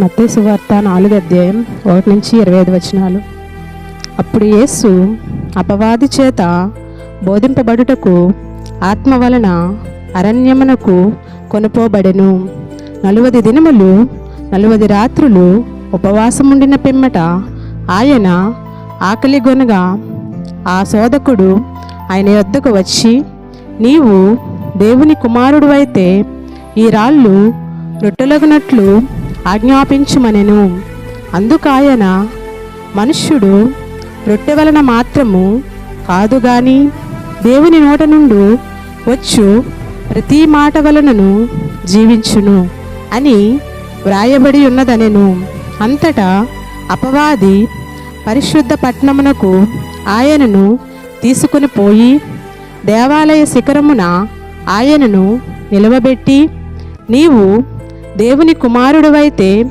మత్తయి సువార్త నాలుగు అధ్యాయం ఒకటి నుంచి ఇరవై ఐదు వచనాలు. అప్పుడు యేసు అపవాది చేత బోధింపబడుటకు ఆత్మ వలన అరణ్యమునకు కొనుపోబడెను. నలువది దినములు నలువది రాత్రులు ఉపవాసముండిన పిమ్మట ఆయన ఆకలిగొనగా ఆ శోధకుడు ఆయన యొద్దకు వచ్చి నీవు దేవుని కుమారుడు అయితే ఈ రాళ్ళు రొట్టెలగునట్లు ఆజ్ఞాపించుమనెను. అందుకాయన మనుష్యుడు రొట్టె వలన మాత్రము కాదు గాని దేవుని నోట నుండి వచ్చు ప్రతి మాట వలనను జీవించును అని వ్రాయబడి ఉన్నదనెను. అంతటా అపవాది పరిశుద్ధ పట్టణమునకు ఆయనను తీసుకుని పోయి దేవాలయ శిఖరమున ఆయనను నిలవబెట్టి నీవు దేవుని కుమారుడవైతే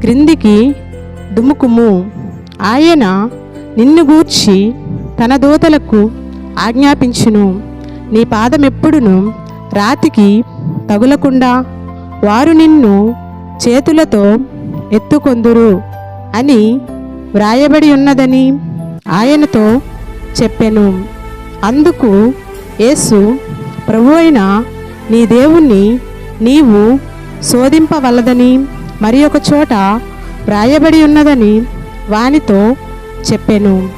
క్రిందికి దుముకుము ఆయన నిన్ను గూర్చి తన దూతలకు ఆజ్ఞాపించును. నీ పాదమెప్పుడును రాతికి తగులకుండా వారు నిన్ను చేతులతో ఎత్తుకొందురు అని వ్రాయబడి ఉన్నదని ఆయనతో చెప్పెను. అందుకు యేసు ప్రభు అయిన నీ దేవుణ్ణి నీవు శోధింపవలదని మరి ఒక చోట వ్రాయబడి ఉన్నదని వానితో చెప్పెను.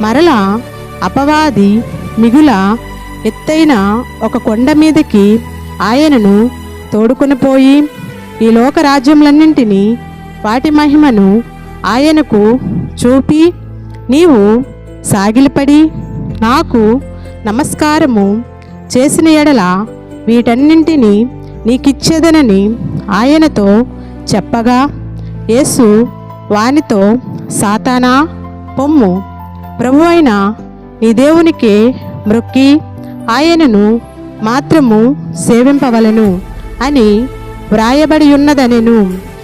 మరలా అపవాది మిగుల ఎత్తైన ఒక కొండ మీదకి ఆయనను తోడుకొని పోయి ఈ లోక రాజ్యములన్నింటినీ వాటి మహిమను ఆయనకు చూపి నీవు సాగిలిపడి నాకు నమస్కారము చేసిన ఎడల వీటన్నింటినీ నీకిచ్చేదనని ఆయనతో చెప్పగా యేసు వానితో సాతానా పొమ్ము. ప్రభు అయిన నీ దేవునికే మ్రొక్కి ఆయనను మాత్రము సేవింపవలను అని వ్రాయబడి ఉన్నదనెను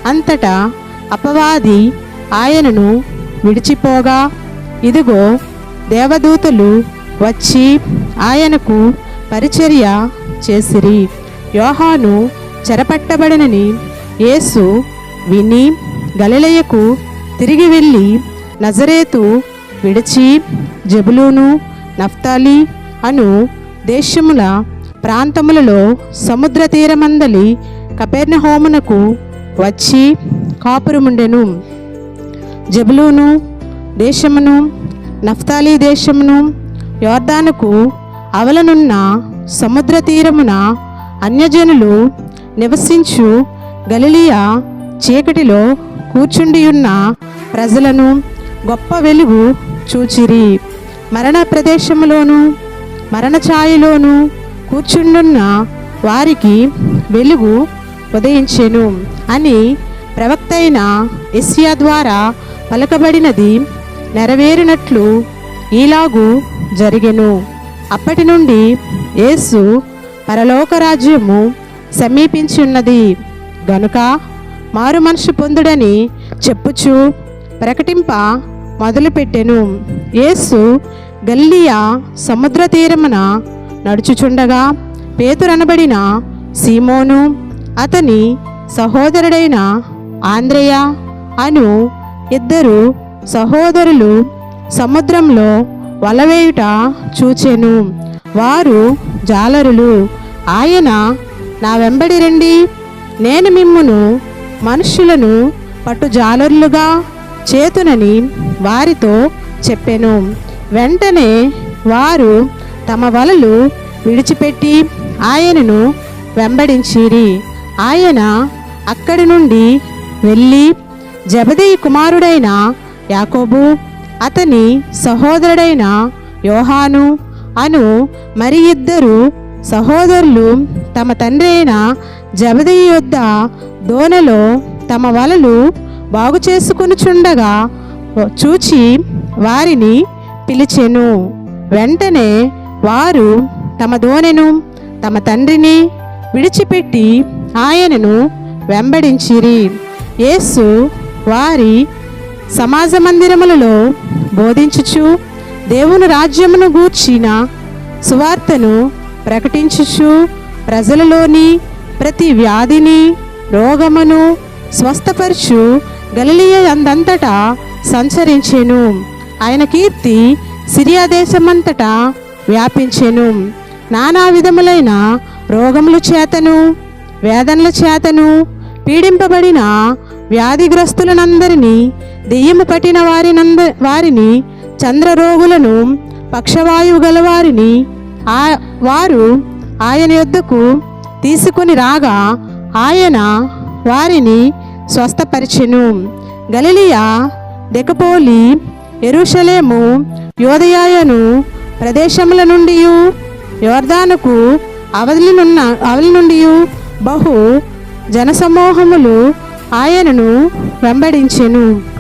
అంతటా అపవాది ఆయనను విడిచిపోగా ఇదిగో దేవదూతలు వచ్చి ఆయనకు పరిచర్య చేసిరి. యోహాను చెరపట్టబడనని యేసు విని గలిలయకు తిరిగి వెళ్ళి నజరేతు విడిచి జబులూను నఫ్తాలి అను దేశముల ప్రాంతములలో సముద్ర తీరమందలి కపెర్నహోమునకు వచ్చి కాపురముండెను. జబులూను దేశమును నఫ్తాలి దేశమును యోర్దానుకు అవలనున్న సముద్ర తీరమున అన్యజనులు నివసించు గలిలియా చీకటిలో కూర్చుండియున్న ప్రజలను గొప్ప వెలుగు చూచిరి. మరణ ప్రదేశంలోను మరణఛాయలోను కూర్చుండున్న వారికి వెలుగు ఉదయించెను అని ప్రవక్తైన ఎస్యా ద్వారా పలకబడినది నెరవేరినట్లు ఈలాగు జరిగెను. అప్పటి నుండి యేసు పరలోక రాజ్యము సమీపించి ఉన్నది గనుక మారు మనసు పొందుడని చెప్పుచు ప్రకటింప మొదలుపెట్టెను. యేసు గల్లియా సముద్ర తీరమున నడుచుచుండగా పేతురనబడిన సీమోను అతని సహోదరుడైన ఆంద్రయ అను ఇద్దరు సహోదరులు సముద్రంలో వలవేయుట చూచెను. వారు జాలరులు. ఆయన నా వెంబడి రండి. నేను మిమ్మును మనుష్యులను పట్టు జాలర్లుగా చేతునని వారితో చెప్పెను. వెంటనే వారు తమ వలలు విడిచిపెట్టి ఆయనను వెంబడించిరి. ఆయన అక్కడి నుండి వెళ్ళి జబదీ కుమారుడైన యాకోబు అతని సహోదరుడైన యోహాను అను మరి ఇద్దరు సహోదరులు తమ తండ్రి అయిన జబదీ యొద్ద దోనెలో తమ వలలు బాగు చేసుకునిచుండగా చూచి వారిని పిలిచెను. వెంటనే వారు తమ దోనెను తమ తండ్రిని విడిచిపెట్టి ఆయనను వెంబడించిరి. యేసు వారి సమాజ మందిరములలో బోధించుచు దేవుని రాజ్యమును గూర్చిన సువార్తను ప్రకటించుచు ప్రజలలోని ప్రతి వ్యాధిని రోగమును స్వస్థపరచు గలిలియ అందంతటా సంచరించెను. ఆయన కీర్తి సిరియా దేశమంతటా వ్యాపించెను. నానా విధములైన రోగముల చేతను వేదనల చేతను పీడింపబడిన వ్యాధిగ్రస్తులనందరినీ దెయ్యము పట్టిన వారినంద వారిని చంద్రరోగులను పక్షవాయువు గల వారిని ఆ వారు ఆయన యొద్దకు తీసుకుని రాగా ఆయన వారిని స్వస్థపరిచెను. గలిలియా దెకపోలి ఎరుషలేము యోధయాయను ప్రదేశముల నుండి యోర్ధానుకు అవలినున్న అవలి నుండి బహు జనసమూహములు ఆయనను వెంబడించెను.